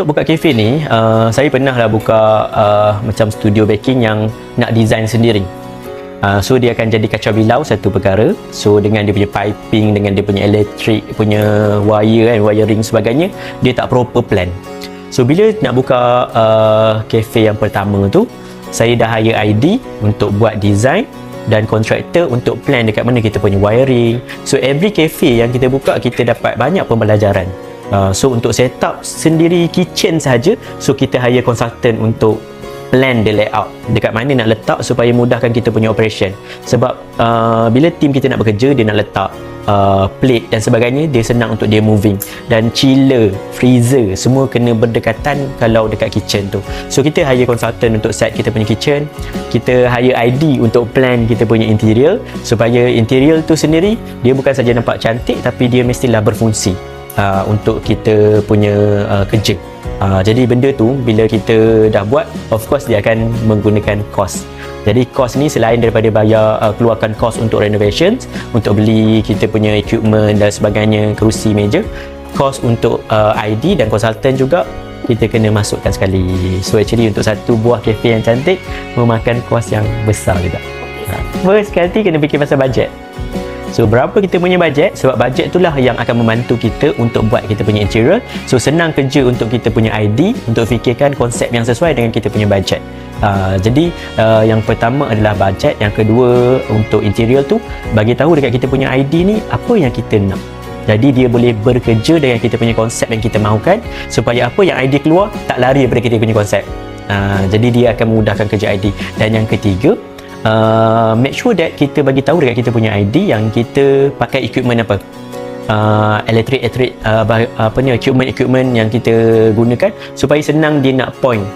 untuk buka kafe ni, uh, saya pernah lah buka uh, macam studio baking yang nak design sendiri. Uh, so dia akan jadi kacau bilau satu perkara. So dengan dia punya piping, dengan dia punya elektrik, punya wire kan, wiring sebagainya, dia tak proper plan. So bila nak buka uh, kafe yang pertama tu, saya dah hire ID untuk buat design dan kontraktor untuk plan dekat mana kita punya wiring. So every cafe yang kita buka kita dapat banyak pembelajaran. Uh, so untuk set up sendiri kitchen saja, so kita hire consultant untuk plan the layout. Dekat mana nak letak supaya mudahkan kita punya operation. Sebab uh, bila team kita nak bekerja dia nak letak uh, plate dan sebagainya dia senang untuk dia moving. Dan chiller, freezer semua kena berdekatan kalau dekat kitchen tu. So kita hire consultant untuk set kita punya kitchen, kita hire ID untuk plan kita punya interior. Supaya interior tu sendiri dia bukan saja nampak cantik tapi dia mestilah berfungsi uh, untuk kita punya uh, kerja. Uh, jadi benda tu bila kita dah buat of course dia akan menggunakan cost. Jadi cost ni selain daripada bayar uh, keluarkan cost untuk renovation, untuk beli kita punya equipment dan sebagainya, kerusi meja, cost untuk uh, ID dan konsultan juga kita kena masukkan sekali. So actually untuk satu buah kafe yang cantik memakan kos yang besar juga. First sekali kena fikir pasal bajet. So berapa kita punya bajet sebab bajet itulah yang akan membantu kita untuk buat kita punya interior. So senang kerja untuk kita punya ID untuk fikirkan konsep yang sesuai dengan kita punya bajet. Uh, jadi uh, yang pertama adalah bajet, yang kedua untuk interior tu bagi tahu dekat kita punya ID ni apa yang kita nak. Jadi dia boleh bekerja dengan kita punya konsep yang kita mahukan supaya apa yang ID keluar tak lari daripada kita punya konsep. Uh, jadi dia akan memudahkan kerja ID. Dan yang ketiga, uh, make sure that kita bagi tahu dekat kita punya ID yang kita pakai equipment apa. Uh, elektrik elektrik uh, apa ni equipment equipment yang kita gunakan supaya senang dia nak point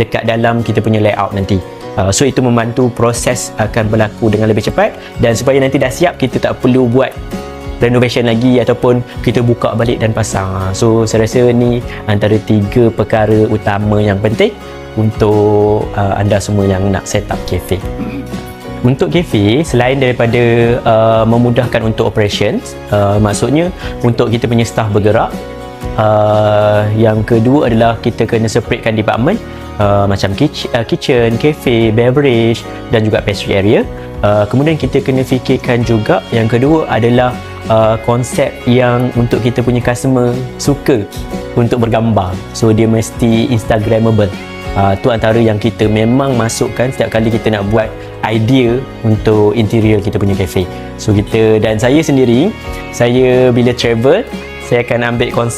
dekat dalam kita punya layout nanti. Uh, so itu membantu proses akan berlaku dengan lebih cepat dan supaya nanti dah siap kita tak perlu buat renovation lagi ataupun kita buka balik dan pasang. So saya rasa ni antara tiga perkara utama yang penting untuk uh, anda semua yang nak set up cafe. Untuk cafe, selain daripada uh, memudahkan untuk operations, uh, maksudnya untuk kita punya staff bergerak, uh, yang kedua adalah kita kena separatekan department uh, macam kitchen, uh, kitchen, cafe, beverage dan juga pastry area. Uh, kemudian kita kena fikirkan juga yang kedua adalah uh, konsep yang untuk kita punya customer suka untuk bergambar. So dia mesti instagramable. Uh, tu antara yang kita memang masukkan setiap kali kita nak buat idea untuk interior kita punya cafe. So kita dan saya sendiri, saya bila travel, saya akan ambil konsep